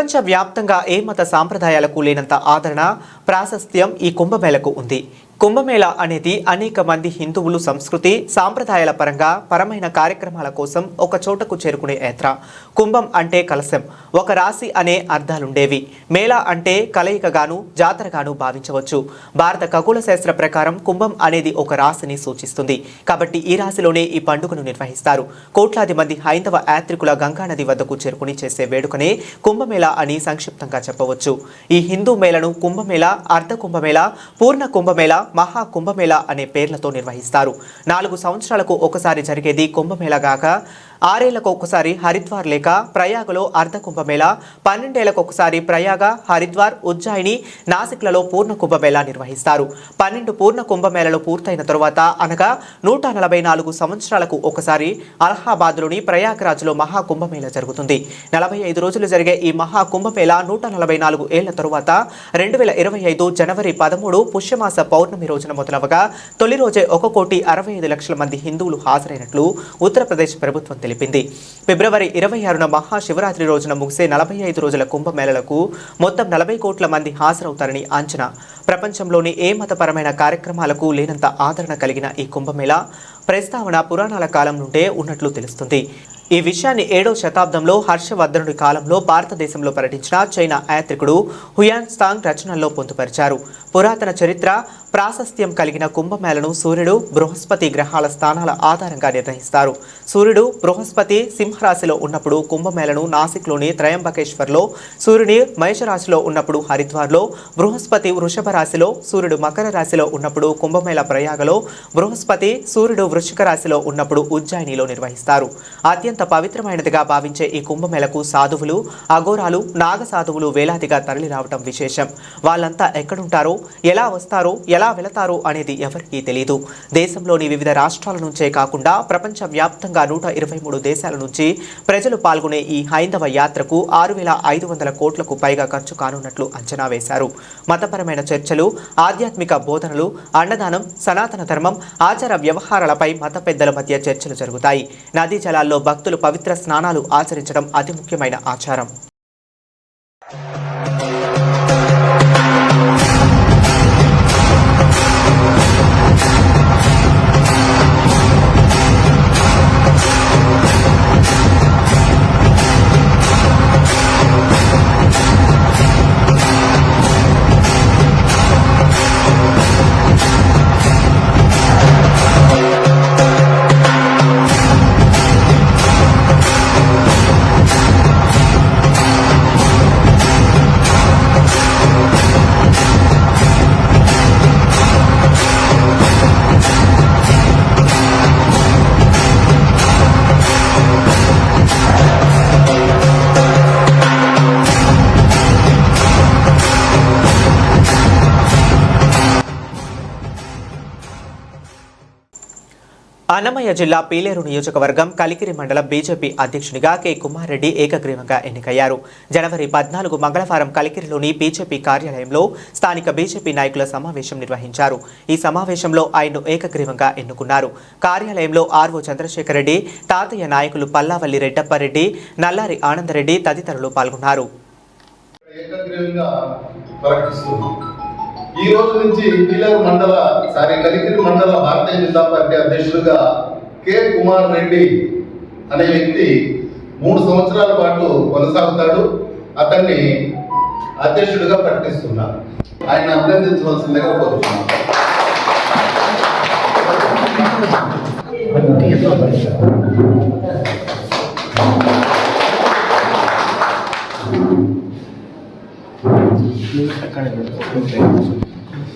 ప్రపంచ వ్యాప్తంగా ఏ మత సాంప్రదాయాలకు లేనంత ఆదరణ ప్రాశస్త్యం ఈ కుంభమేళకు ఉంది. కుంభమేళ అనేది అనేక మంది హిందువులు సంస్కృతి సాంప్రదాయాల పరంగా పరమైన కార్యక్రమాల కోసం ఒక చోటకు చేరుకునే యాత్ర. కుంభం అంటే కలశం. ఒక రాశి అనే అర్థాలుండేవి. మేళ అంటే కలయికగాను జాతరగాను భావించవచ్చు. భారత ఖగోళ శాస్త్ర ప్రకారం కుంభం అనేది ఒక రాశిని సూచిస్తుంది. కాబట్టి ఈ రాశిలోనే ఈ పండుగను నిర్వహిస్తారు. కోట్లాది మంది హైందవ యాత్రికుల గంగానది వద్దకు చేరుకుని చేసే వేడుకనే కుంభమేళ అని సంక్షిప్తంగా చెప్పవచ్చు. ఈ హిందూ మేళను కుంభమేళ అర్ధ కుంభమేళ పూర్ణ కుంభమేళ మహా కుంభమేళ అనే పేర్లతో నిర్వహిస్తారు. నాలుగు సంవత్సరాలకు ఒకసారి జరిగేది కుంభమేళ గాక ఆరేళ్ళకు ఒకసారి హరిద్వార్ లేక ప్రయాగలో అర్ధ కుంభమేళ పన్నెండేళ్ళకు ఒకసారి ప్రయాగ హరిద్వార్ ఉజ్జాయిని నాసిక్లలో పూర్ణ కుంభమేళ నిర్వహిస్తారు. పన్నెండు పూర్ణ కుంభమేళలు పూర్తయిన తరువాత అనగా నూట నలభై నాలుగు సంవత్సరాలకు ఒకసారి అలహాబాద్లోని ప్రయాగరాజ్లో మహా కుంభమేళ జరుగుతుంది. నలభై ఐదు రోజులు జరిగే ఈ మహా కుంభమేళ నూట నలభై నాలుగు ఏళ్ళ తరువాత రెండు వేల ఇరవై ఐదు జనవరి పదమూడు పుష్యమాస పౌర్ణమి రోజున మొదలవగా తొలి రోజే ఒక కోటి అరవై ఐదు లక్షల మంది హిందువులు హాజరైనట్లు ఉత్తరప్రదేశ్ ప్రభుత్వం తెలిపింది. ఫిబ్రవరి ఇరవై ఆరున మహాశివరాత్రి రోజున ముగిసే నలభై ఐదు రోజుల కుంభమేళలకు మొత్తం నలభై కోట్ల మంది హాజరవుతారని అంచనా. ప్రపంచంలోని ఏ మతపరమైన కార్యక్రమాలకు లేనంత ఆదరణ కలిగిన ఈ కుంభమేళ ప్రస్తావన పురాణాల కాలం నుండే ఉన్నట్లు తెలుస్తుంది. ఈ విషయాన్ని ఏడో శతాబ్దంలో హర్షవర్ధనుడి కాలంలో భారతదేశంలో పర్యటించిన చైనా యాత్రికుడు హుయాన్ సాంగ్ రచనల్లో పొందుపరిచారు. పురాతన చరిత్ర ప్రాశస్త్యం కలిగిన కుంభమేళను సూర్యుడు బృహస్పతి గ్రహాల స్థానాల ఆధారంగా నిర్ణయిస్తారు. సూర్యుడు బృహస్పతి సింహరాశిలో ఉన్నప్పుడు కుంభమేళను నాసిక్లోని త్రయంబకేశ్వర్లో సూర్యుని మేషరాశిలో ఉన్నప్పుడు హరిద్వార్లో బృహస్పతి వృషభ రాశిలో సూర్యుడు మకర రాశిలో ఉన్నప్పుడు కుంభమేళ ప్రయాగలో బృహస్పతి సూర్యుడు వృశ్చిక రాశిలో ఉన్నప్పుడు ఉజ్జయినిలో నిర్వహిస్తారు. అత్యంత పవిత్రమైనదిగా భావించే ఈ కుంభమేళకు సాధువులు అఘోరాలు నాగ సాధువులు వేలాదిగా తరలిరావటం విశేషం. వాళ్ళంతా ఎక్కడుంటారో ఎలా వస్తారో ఎలా వెళతారో అనేది ఎవరికీ తెలియదు దేశంలోని వివిధ రాష్ట్రాల నుంచే కాకుండా ప్రపంచ వ్యాప్తంగా నూట ఇరవై మూడు దేశాల నుంచి ప్రజలు పాల్గొనే ఈ హైందవ యాత్రకు ఆరు వేల ఐదు వందల కోట్లకు పైగా ఖర్చు కానున్నట్లు అంచనా వేశారు. మతపరమైన చర్చలు ఆధ్యాత్మిక బోధనలు అన్నదానం సనాతన ధర్మం ఆచార వ్యవహారాలపై మత పెద్దల మధ్య చర్చలు జరుగుతాయి. నదీ జలాల్లో భక్తులు పవిత్ర స్నానాలు ఆచరించడం అతి ముఖ్యమైన ఆచారం. అన్నమయ్య జిల్లా పీలేరు నియోజకవర్గం కలికిరి మండలం బీజేపీ అధ్యక్షునిగా కె. కుమార్ రెడ్డి ఏకగ్రీవంగా ఎన్నికయ్యారు. జనవరి పద్నాలుగు మంగళవారం కలికిరిలోని బీజేపీ కార్యాలయంలో స్థానిక బీజేపీ నాయకుల సమావేశం నిర్వహించారు. ఈ సమావేశంలో ఆయన్ను ఏకగ్రీవంగా ఎన్నుకున్నారు. కార్యాలయంలో ఆర్వో చంద్రశేఖర్ రెడ్డి తాతయ్య నాయకులు పల్లావల్లి రెడ్డప్పారెడ్డి నల్లారి ఆనందరెడ్డి తదితరులు పాల్గొన్నారు. ఈ రోజు నుంచి పీలర్ మండల సారీ కలికిరి మండల భారతీయ జనతా పార్టీ అధ్యక్షుడిగా కె. కుమార్ రెడ్డి అనే వ్యక్తి మూడు సంవత్సరాల పాటు కొనసాగుతాడు. అతన్ని అధ్యక్షుడిగా ప్రకటిస్తున్నారు. ఆయన అభినందించవలసిందిగా కోరుతున్నాను.